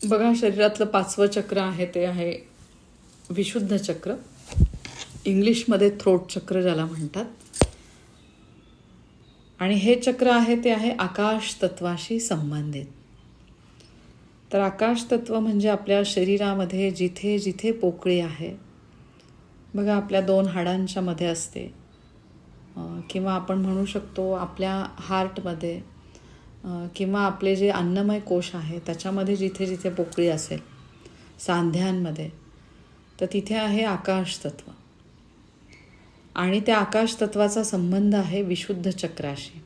बघा शरीरातलं पाचवं चक्र आहे ते आहे विशुद्ध चक्र. इंग्लिशमध्ये थ्रोट चक्र ज्याला म्हणतात. आणि हे चक्र आहे ते आहे आकाश तत्वाशी संबंधित. तर आकाश तत्व म्हणजे आपल्या शरीरामध्ये जिथे जिथे पोकळी आहे बघा आपल्या दोन हाडांच्या मध्ये असते. किंवा आपण म्हणू शकतो आपल्या हार्टमध्ये किंवा आपले जे अन्नमय कोश आहे त्याच्यामध्ये जिथे जिथे पोकळी असेल सांध्यांमध्ये तर तिथे आहे आकाश तत्व. आणि त्या आकाश तत्वाचा संबंध आहे विशुद्ध चक्राशी.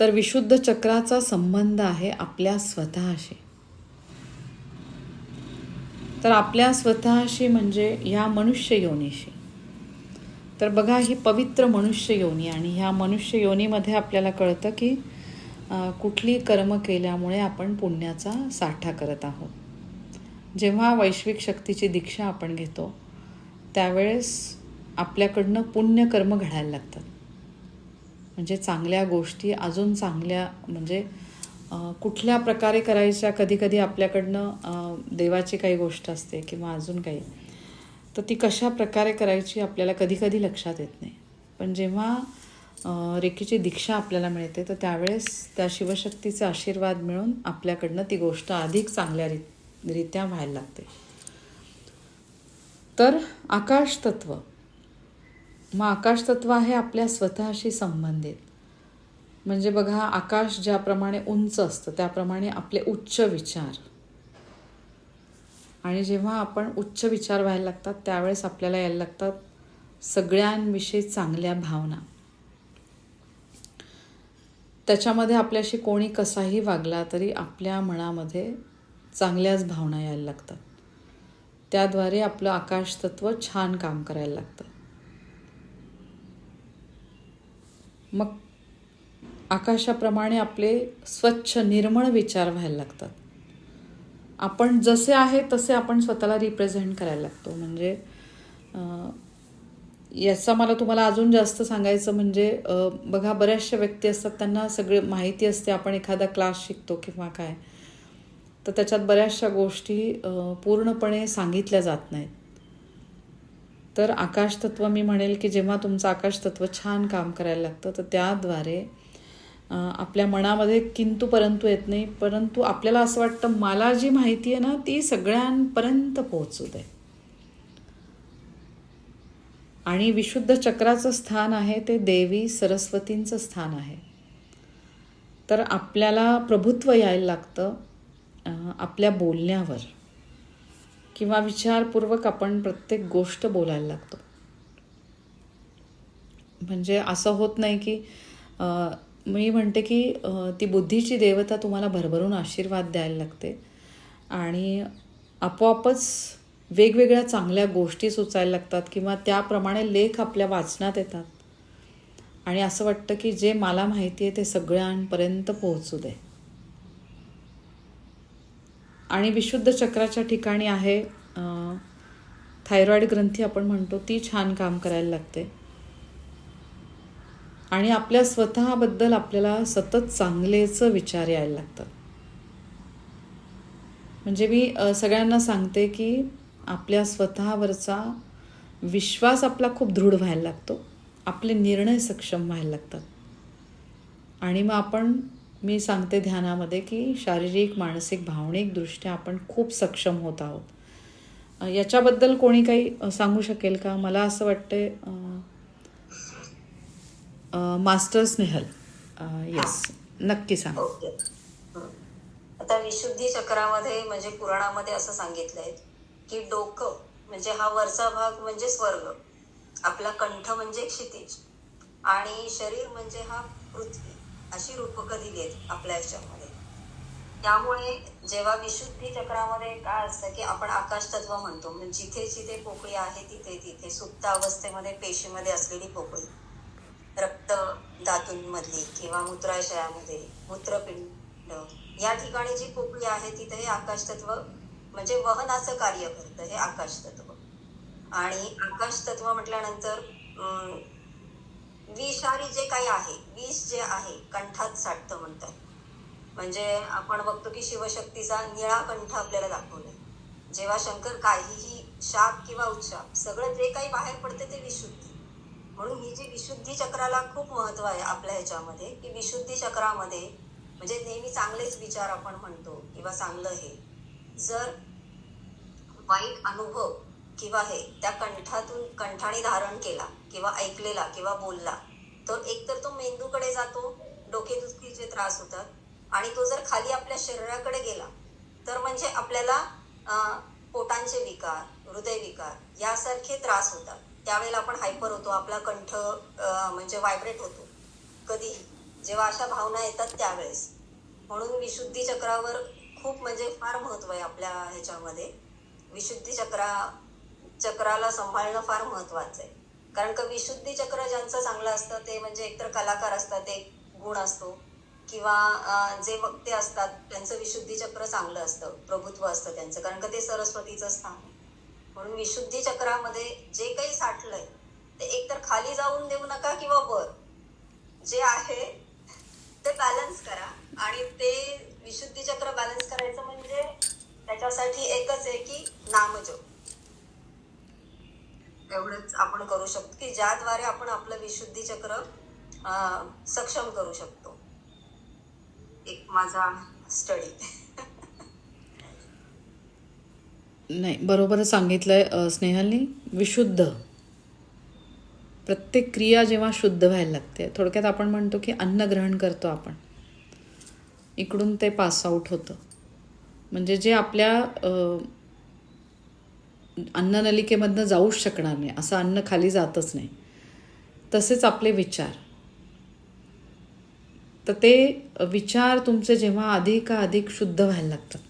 तर विशुद्ध चक्राचा संबंध आहे आपल्या स्वतःशी. तर आपल्या स्वतःशी म्हणजे ह्या मनुष्य योनीशी तर बघा ही पवित्र मनुष्य योनी आणि ह्या मनुष्य योनीमध्ये आपल्याला कळतं की कुठली कर्म केल्यामुळे आपण पुण्याचा साठा करत आहोत. जेव्हा वैश्विक शक्तीची दीक्षा आपण घेतो त्यावेळेस आपल्याकडनं पुण्यकर्म घडायला लागतात. म्हणजे चांगल्या गोष्टी अजून चांगल्या म्हणजे कुठल्या प्रकारे करायच्या कधीकधी आपल्याकडनं देवाची काही गोष्ट असते किंवा अजून काही तर ती कशा प्रकारे करायची आपल्याला कधी कधी लक्षात येत नाही. पण जेव्हा रेखीची दीक्षा आपल्याला मिळते तर त्यावेळेस त्या शिवशक्तीचा आशीर्वाद मिळून आपल्याकडनं ती गोष्ट अधिक चांगल्या री रित्या व्हायला लागते. तर आकाशतत्व. मग आकाशतत्व आहे आपल्या स्वतःशी संबंधित. म्हणजे बघा आकाश ज्याप्रमाणे उंच असतं त्याप्रमाणे आपले उच्च विचार. आणि जेव्हा आपण उच्च विचार व्हायला लागतात त्यावेळेस आपल्याला यायला लागतात सगळ्यांविषयी चांगल्या भावना. त्याच्यामध्ये आपल्याशी कोणी कसाही वागला तरी आपल्या मनामध्ये चांगल्याच भावना यायला लागतात. त्याद्वारे आपलं आकाश तत्व छान काम करायला लागतं. मग आकाशाप्रमाणे आपले स्वच्छ निर्मळ विचार व्हायला लागतात. आपण जसे आहे तसे आपण स्वतःला रिप्रेझेंट करायला लागतो. म्हणजे याचा मला तुम्हाला अजून जास्त सांगायचं म्हणजे बघा बऱ्याचशा व्यक्ती असतात त्यांना सगळे माहिती असते आपण एखादा क्लास शिकतो किंवा काय. तर त्याच्यात बऱ्याचशा गोष्टी पूर्णपणे सांगितल्या जात नाहीत. तर आकाशतत्व मी म्हणेल की जेव्हा तुमचं आकाशतत्व छान काम करायला लागतं तर त्याद्वारे आपल्या मनामध्ये किंतु परंतु येत नाही परंतु आपल्याला असं वाटतं मला जी माहिती आहे ना ती सगळ्यांपर्यंत पोहोचू दे. आणि विशुद्ध चक्राचं स्थान आहे ते देवी सरस्वतींचं स्थान आहे. तर आपल्याला प्रभुत्व यायला लागतं आपल्या बोलण्यावर. किंवा विचारपूर्वक आपण प्रत्येक गोष्ट बोलायला लागतो. म्हणजे असं होत नाही की मी म्हणते की ती बुद्धीची देवता तुम्हाला भरभरून आशीर्वाद द्यायला लागते. आणि आपोआपच वेगवेगळ्या चांगल्या गोष्टी सुचायला लागतात किंवा त्याप्रमाणे लेख आपल्या वाचनात येतात. आणि असं वाटतं की जे मला माहिती आहे ते सगळ्यांपर्यंत पोहोचू दे. आणि विशुद्ध चक्राच्या ठिकाणी आहे थायरॉईड ग्रंथी आपण म्हणतो ती छान काम करायला लागते. आणि आपल्या स्वतःबद्दल आपल्याला सतत चांगलेच विचार यायला लागतात. म्हणजे मी सगळ्यांना सांगते की आपल्या स्वतःवरचा विश्वास आपला खूप दृढ व्हायला लागतो. आपले निर्णय सक्षम व्हायला लागतात. आणि मग आपण मी सांगते ध्यानामध्ये की शारीरिक मानसिक भावनिक दृष्ट्या आपण खूप सक्षम होत आहोत. याच्याबद्दल कोणी काही सांगू शकेल का? मला असं वाटते मास्टर स्नेहल. येस नक्की सांग. ओके. आता विशुद्धी चक्रामध्ये म्हणजे पुराणामध्ये असं सांगितलंय की डोकं म्हणजे हा वरचा भाग म्हणजे स्वर्ग. आपला कंठ म्हणजे क्षितिज. आणि शरीर म्हणजे हा पृथ्वी. अशी रूपकं दिली आहेत आपल्या याच्यामध्ये. त्यामुळे जेव्हा विशुद्धी चक्रामध्ये काय असतं की आपण आकाश तत्व म्हणतो म्हणजे जिथे जिथे पोकळी आहे तिथे तिथे सुप्त अवस्थेमध्ये पेशीमध्ये असलेली पोकळी. रक्त धातूंमधली किंवा मूत्राशयामध्ये मूत्रपिंड या ठिकाणी जी पोकळी आहे तिथे हे आकाशतत्व म्हणजे वहनाचं कार्य करतं हे आकाशतत्व. आणि आकाशतत्व म्हटल्यानंतर अं, विषारी जे काही आहे विष जे आहे कंठात साठतं म्हणतात. म्हणजे आपण बघतो की शिवशक्तीचा निळा कंठ आपल्याला दाखवलाय. जेव्हा शंकर काहीही शाप किंवा उत्शाप सगळं जे काही बाहेर पडते ते विशुद्धी. म्हणून ही जी विशुद्धी चक्राला खूप महत्त्व आहे आपल्या ह्याच्यामध्ये की विशुद्धी चक्रामध्ये म्हणजे नेहमी चांगलेच विचार आपण म्हणतो किंवा चांगलं हे. जर वाईट अनुभव किंवा हे त्या कंठातून कंठाने धारण केला किंवा ऐकलेला किंवा बोलला तर एकतर तो मेंदूकडे जातो डोकेदुखीचे त्रास होतात आणि तो जर खाली आपल्या शरीराकडे गेला तर म्हणजे आपल्याला पोटांचे विकार हृदयविकार यासारखे त्रास होतात. त्यावेळेला आपण हायपर होतो आपला कंठ म्हणजे व्हायब्रेट होतो. कधी जेव्हा अशा भावना येतात त्यावेळेस. म्हणून विशुद्धी चक्रावर खूप म्हणजे फार महत्त्व आहे आपल्या ह्याच्यामध्ये. विशुद्धी चक्रा चक्राला सांभाळणं फार महत्वाचं आहे. कारण का विशुद्धी चक्र ज्यांचं चांगलं असतं ते म्हणजे एकतर कलाकार असतात एक गुण असतो. किंवा जे वक्ते असतात त्यांचं विशुद्धी चक्र चांगलं असतं प्रभुत्व असतं त्यांचं. कारण का ते सरस्वतीचं स्थान आहे. म्हणून विशुद्धी चक्रामध्ये जे काही साठलंय ते एकतर खाली जाऊन देऊ नका किंवा वर. जे आहे ते बॅलन्स करा. आणि ते विशुद्धी चक्र बॅलन्स करायचं म्हणजे त्याच्यासाठी एकच आहे की नामजप. एवढंच आपण करू शकतो की ज्याद्वारे आपण आपलं विशुद्धी चक्र सक्षम करू शकतो. एक माझा स्टडी नाही बरोबर सांगितलं आहे स्नेहलनी. विशुद्ध. प्रत्येक क्रिया जेव्हा शुद्ध व्हायला लागते थोडक्यात आपण म्हणतो की अन्न ग्रहण करतो आपण. इकडून ते पास आऊट होतं. म्हणजे जे आपल्या अन्ननलिकेमधनं जाऊच शकणार नाही असं अन्न खाली जातच नाही. तसेच आपले विचार. तर ते विचार तुमचे जेव्हा अधिक शुद्ध व्हायला लागतात.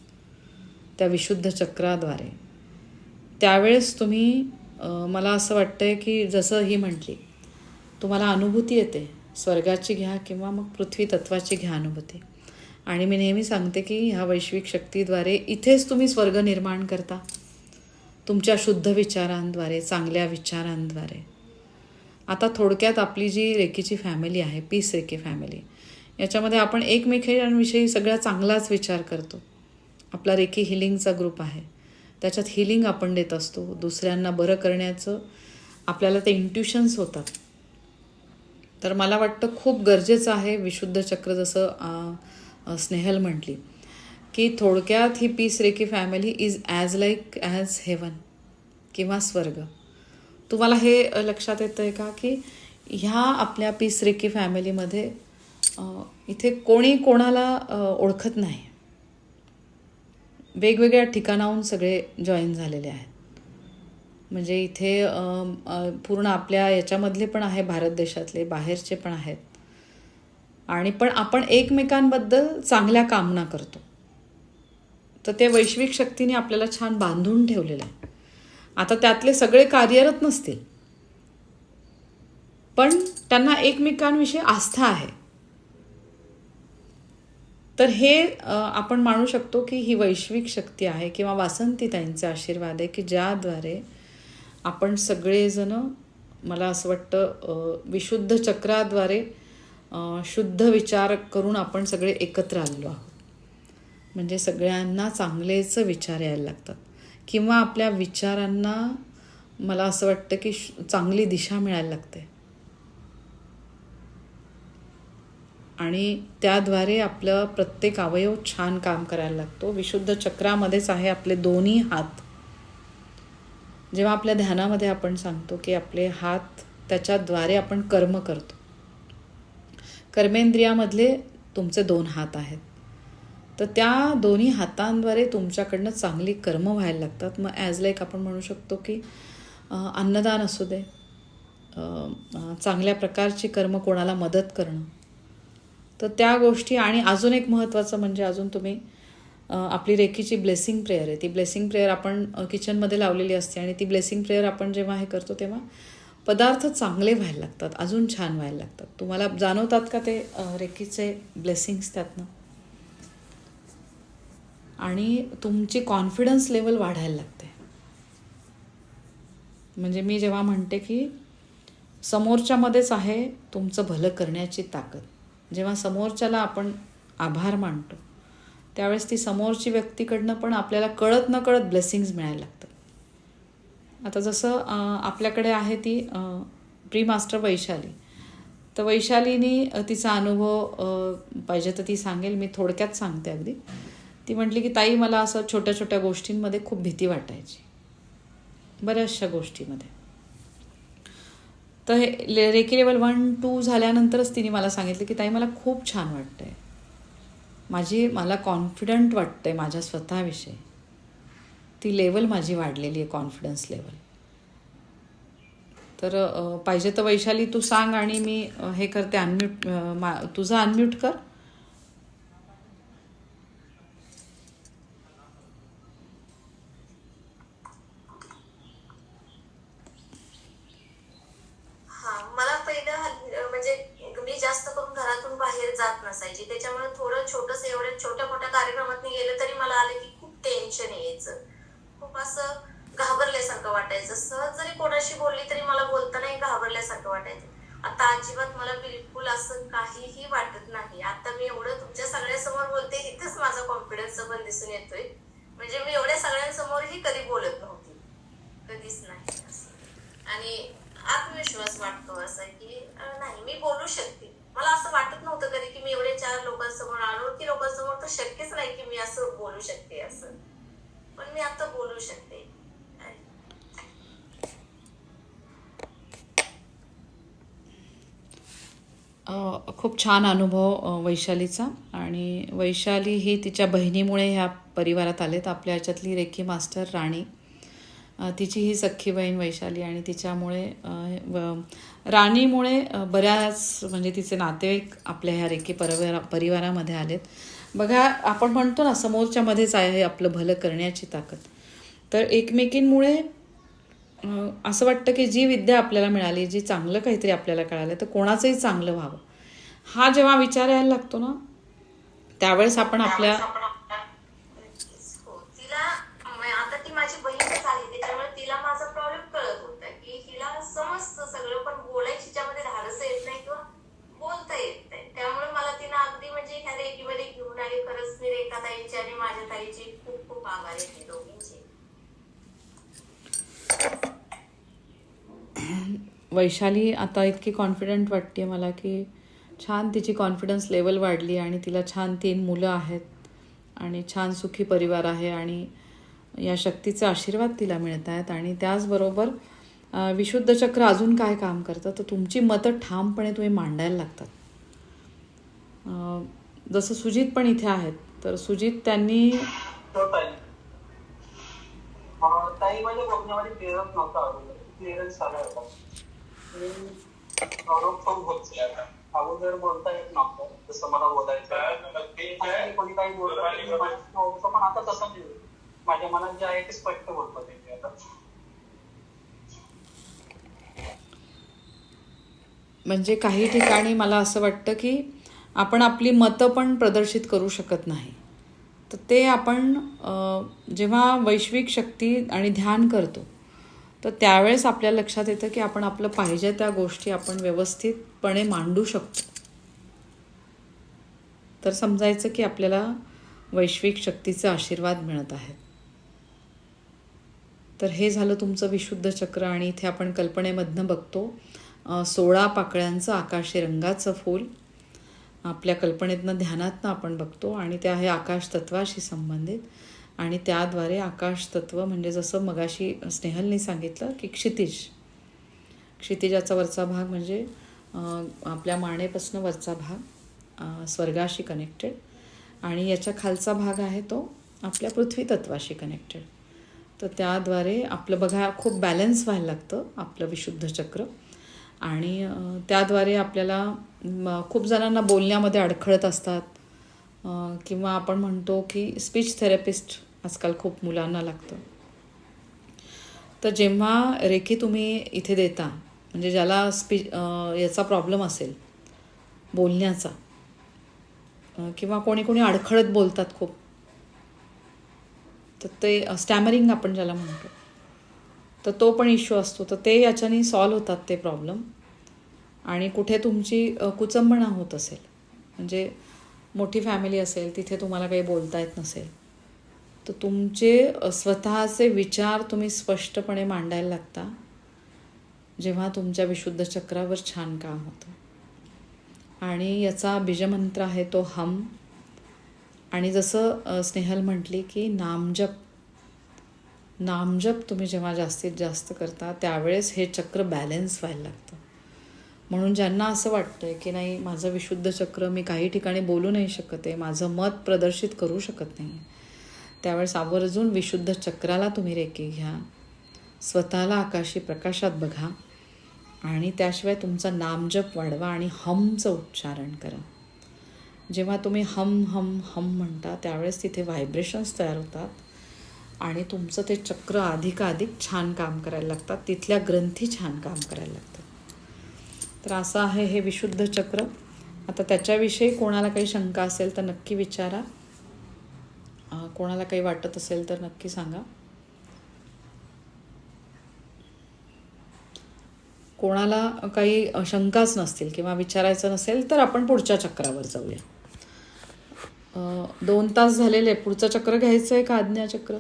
त्या विशुद्ध चक्राद्वारे. त्यावेळेस तुम्ही मला असं वाटतं आहे की जसं ही म्हटली तुम्हाला अनुभूती येते स्वर्गाची घ्या किंवा मग पृथ्वी तत्वाची घ्या अनुभूती. आणि मी नेहमी सांगते की ह्या वैश्विक शक्तीद्वारे इथेच तुम्ही स्वर्ग निर्माण करता. तुमच्या शुद्ध विचारांद्वारे चांगल्या विचारांद्वारे. आता थोडक्यात आपली जी रेकीची फॅमिली आहे पीस रेकी फॅमिली याच्यामध्ये आपण एकमेकांविषयी सगळा चांगलाच विचार करतो. आपला रेकी हिलिंगचा ग्रुप आहे. त्याच्यात हिलिंग आपण देत असतो. दुसऱ्यांना बरं करण्याचं आपल्याला ते इंट्युशन्स होतात. तर मला वाटतं खूप गरजेचं आहे विशुद्ध चक्र जसं स्नेहल म्हटली की थोडक्यात ही peace reiki family is as like as heaven किंवा स्वर्ग. तुम्हाला हे लक्षात येतं आहे का की ह्या आपल्या पीस रेकी फॅमिलीमध्ये इथे कोणी कोणाला ओळखत नाही. वेगवेगळ्या ठिकाणाहून सगळे जॉईन झालेले आहेत. म्हणजे इथे पूर्ण आपल्या याच्यामधले पण आहे भारत देशातले बाहेरचे पण आहेत. आणि पण आपण एकमेकांबद्दल चांगल्या कामना करतो. तर ते वैश्विक शक्तीने आपल्याला छान बांधून ठेवलेलं आहे. आता त्यातले सगळे कार्यरत नसतील. पण त्यांना एकमेकांविषयी आस्था आहे. तर हे आपण मानू शकतो की ही वैश्विक शक्ती आहे किंवा वासंतीताईंचे आशीर्वाद आहे की ज्याद्वारे आपण सगळेजणं मला असं वाटतं विशुद्ध चक्राद्वारे शुद्ध विचार करून आपण सगळे एकत्र आलेलो आहोत. म्हणजे सगळ्यांना चांगलेच विचार यायला लागतात. किंवा आपल्या विचारांना मला असं वाटतं की श- चांगली दिशा मिळायला लागते. आणि त्याद्वारे आपलं प्रत्येक अवयव छान काम करायला लागतो. विशुद्ध चक्रामध्येच आहे आपले दोन्ही हात. जेव्हा आपल्या ध्यानामध्ये आपण सांगतो की आपले हात त्याच्याद्वारे आपण कर्म करतो. कर्मेंद्रियामधले तुमचे दोन हात आहेत. तर त्या दोन्ही हातांद्वारे तुमच्याकडनं चांगली कर्म व्हायला लागतात. मग ॲज लाईक आपण म्हणू शकतो की अन्नदान असू दे. चांगल्या प्रकारची कर्म कोणाला मदत करणं. तर त्या गोष्टी आणि अजून एक महत्त्वाचं म्हणजे अजून तुम्ही आपली रेखीची ब्लेसिंग प्रेयर आहे. ती ब्लेसिंग प्रेयर आपण किचनमध्ये लावलेली असते आणि ती ब्लेसिंग प्रेयर आपण जेव्हा हे करतो तेव्हा पदार्थ चांगले व्हायला लागतात अजून छान व्हायला लागतात. तुम्हाला जाणवतात का ते रेखीचे ब्लेसिंग्स त्यातनं? आणि तुमची कॉन्फिडन्स लेवल वाढायला लागते. म्हणजे मी जेव्हा म्हणते की समोरच्यामध्येच आहे तुमचं भलं करण्याची ताकद. जेव्हा समोरच्याला आपण आभार मानतो त्यावेळेस ती समोरची व्यक्तीकडनं पण आपल्याला कळत न कळत ब्लेसिंग्स मिळायला लागतात. आता जसं आपल्याकडे आहे ती प्री मास्टर वैशाली. तर वैशालीनी तिचा अनुभव पाहिजे तर ती सांगेल मी थोडक्यात सांगते अगदी. ती म्हटली की ताई मला असं छोट्या छोट्या गोष्टींमध्ये खूप भीती वाटायची. बऱ्याचशा गोष्टीमध्ये. तर हे ले- रेकी लेवल वन टू झाल्यानंतरच तिने मला सांगितलं की ताई मला खूप छान वाटतंय. माझी मला कॉन्फिडंट वाटतंय माझ्या स्वतःविषयी. ती लेवल माझी वाढलेली आहे कॉन्फिडन्स लेवल तर पाहिजे तर वैशाली तू सांग आणि मी हे करते अनम्यूट मा तुझं अनम्यूट कर हा मला पहिलं हल्ली- अं, म्हणजे मी जास्त करून घरातून असायची. त्याच्यामुळे थोडं छोटस एवढ्या छोट्या मोठ्या कार्यक्रमात गेलं तरी मला आलं की खूप टेन्शन यायचं. खूप असं घाबरल्यासारखं वाटायचं. सहज जरी कोणाशी बोलली तरी मला बोलतानाही घाबरल्यासारखं वाटायचं. आता अजिबात मला बिलकुल असं काहीही वाटत नाही. आता मी एवढं तुमच्या सगळ्यासमोर बोलते इथेच माझा कॉन्फिडन्स पण दिसून येतोय. म्हणजे मी एवढ्या सगळ्यांसमोरही कधी बोलत नव्हती. कधीच नाही. आणि आत्मविश्वास वाटतो असा की नाही मी बोलू शकते. मला असं वाटत नव्हतं कधी की मी एवढे चार लोकांसमोर अनोळखी लोकांसमोर तर शक्यच नाही की मी असं बोलू शकते असं. पण मी आता बोलू शकते. खूप छान अनुभव वैशालीचा. आणि वैशाली ही तिच्या बहिणीमुळे ह्या परिवारात आलेत. आपल्या याच्यातली रेखी मास्टर राणी. तिची ही सख्खी बहीण वैशाली आणि तिच्यामुळे राणीमुळे बऱ्याच म्हणजे तिचे नातेवाईक आपल्या ह्या रेकी परिवारा परिवारामध्ये आलेत. बघा आपण म्हणतो ना समोरच्यामध्येच आहे आपलं भलं करण्याची ताकद. तर एकमेकींमुळे असं वाटतं की जी विद्या आपल्याला मिळाली जी चांगलं काहीतरी आपल्याला कळालं तर कोणाचंही चांगलं व्हावं. हा जेव्हा विचार यायला लागतो ना त्यावेळेस आपण आपल्या नक्कीच. हो तिला म- आता ती माझी बहीणच आहे त्याच्यामुळे तिला माझा प्रॉब्लेम कळत होता की हिला समजतं सगळं पण बोलायची तिच्यामध्ये धाडस येत नाही किंवा बोलता येत नाही त्यामुळे मला तिनं अगदी म्हणजे ह्या रेकीमध्ये घेऊन आली खरंच मी रेखा ताईची आणि माझ्या ताईची खूप खूप आभार आहे दोघींची वैशाली आता इतकी कॉन्फिडंट वाटते मला की छान तिची कॉन्फिडन्स लेवल वाढली आणि तिला छान तीन मुलं आहेत. आणि छान सुखी परिवार आहे आणि या शक्तीचा आशीर्वाद तिला मिळत आहेत. आणि त्याचबरोबर विशुद्ध चक्र अजून काय काम करतं? तर तुमची मतं ठामपणे तुम्ही मांडायला लागतात. जसं सुजित पण इथे आहेत तर सुजित त्यांनी ताई माझ्या बघण्यामध्ये क्लिअरन्स नव्हता क्लिअरन्स झाला होता. पण बोलतोय आता. अगोदर बोलता येत नव्हतं जसं मला बोलायचं कोणी काही नव्हतं, पण आता तसं नाही. माझ्या मनात जे आहे ते स्पष्ट बोलतो ते मी आता. म्हणजे काही ठिकाणी मला असं वाटतं की आपण आपली मतं पण प्रदर्शित करू शकत नाही. तर ते आपण जेव्हा वैश्विक शक्ती आणि ध्यान करतो तर त्यावेळेस आपल्या लक्षात येतं की आपण आपलं पाहिजे त्या गोष्टी आपण व्यवस्थितपणे मांडू शकतो. तर समजायचं की आपल्याला वैश्विक शक्तीचे आशीर्वाद मिळत आहेत. तर हे झालं तुमचं विशुद्ध चक्र आणि इथे आपण कल्पनेमधनं बघतो सोळा पाकळ्यांचं आकाशी रंगाचं फूल. आपल्या कल्पनेतनं ध्यानातनं आपण बघतो आणि ते आहे आकाश तत्वाशी संबंधित. आणि त्याद्वारे आकाश तत्व म्हणजे जसं मगाशी स्नेहलनी सांगितलं की क्षितिज. क्षितिजाचा वरचा भाग म्हणजे आपल्या मानेपासून वरचा भाग स्वर्गाशी कनेक्टेड आणि याच्या खालचा भाग आहे तो आपल्या पृथ्वी तत्वाशी कनेक्टेड तर त्याद्वारे आपलं बघा खूप बॅलन्स व्हायला लागतं आपलं विशुद्ध चक्र. आणि त्याद्वारे आपल्याला खूप जणांना बोलण्यामध्ये अडखळत असतात. किंवा आपण म्हणतो की स्पीच थेरपिस्ट आजकाल खूप मुलांना लागतं. तर जेव्हा रेखी तुम्ही इथे देता म्हणजे ज्याला स्पी याचा प्रॉब्लेम असेल बोलण्याचा किंवा कोणी कोणी अडखळत बोलतात खूप तर ते स्टॅमरिंग आपण ज्याला म्हणतो तर तो पण इश्यू असतो. तर ते याच्याने सॉल्व होतात ते प्रॉब्लेम आणि कुठे तुमची कुचंबणा होत असेल म्हणजे मोठी फॅमिली असेल तिथे तुम्हाला काही बोलता येत नसेल. तर तुमचे स्वतःचे विचार तुम्ही स्पष्टपणे मांडायला लागता जेव्हा तुमच्या विशुद्ध चक्रावर छान काम होतं. आणि याचा बीजमंत्र आहे तो हम. आणि जसं स्नेहल म्हटली की नामजप. नामजप तुम्ही जेव्हा जास्तीत जास्त करता त्यावेळेस हे चक्र बॅलन्स व्हायला लागतं. म्हणून ज्यांना असं वाटतंय की नाही माझं विशुद्ध चक्र मी काही ठिकाणी बोलू नाही शकत आहे माझं मत प्रदर्शित करू शकत नाही त्यावेळेस आवर्जून विशुद्ध चक्राला तुम्ही रेकी घ्या स्वतःला आकाशी प्रकाशात बघा आणि त्याशिवाय तुमचा नामजप वाढवा आणि हमचं उच्चारण करा. जेव्हा तुम्ही हम हम हम म्हणता त्यावेळेस तिथे व्हायब्रेशन्स तयार होतात आणि तुमचं ते चक्र अधिकाधिक छान काम करायला लागतात तिथल्या ग्रंथी छान काम करायला लागतात. तर असं आहे हे विशुद्ध चक्र. आता त्याच्याविषयी कोणाला काही शंका असेल तर नक्की विचारा. कोणाला काही वाटत असेल तर नक्की सांगा. कोणाला काही शंकाच नसतील किंवा विचारायचं नसेल तर आपण पुढच्या चक्रावर जाऊया. दोन तास झालेले पुढचं चक्र घ्यायचं आहे का आज्ञाचक्र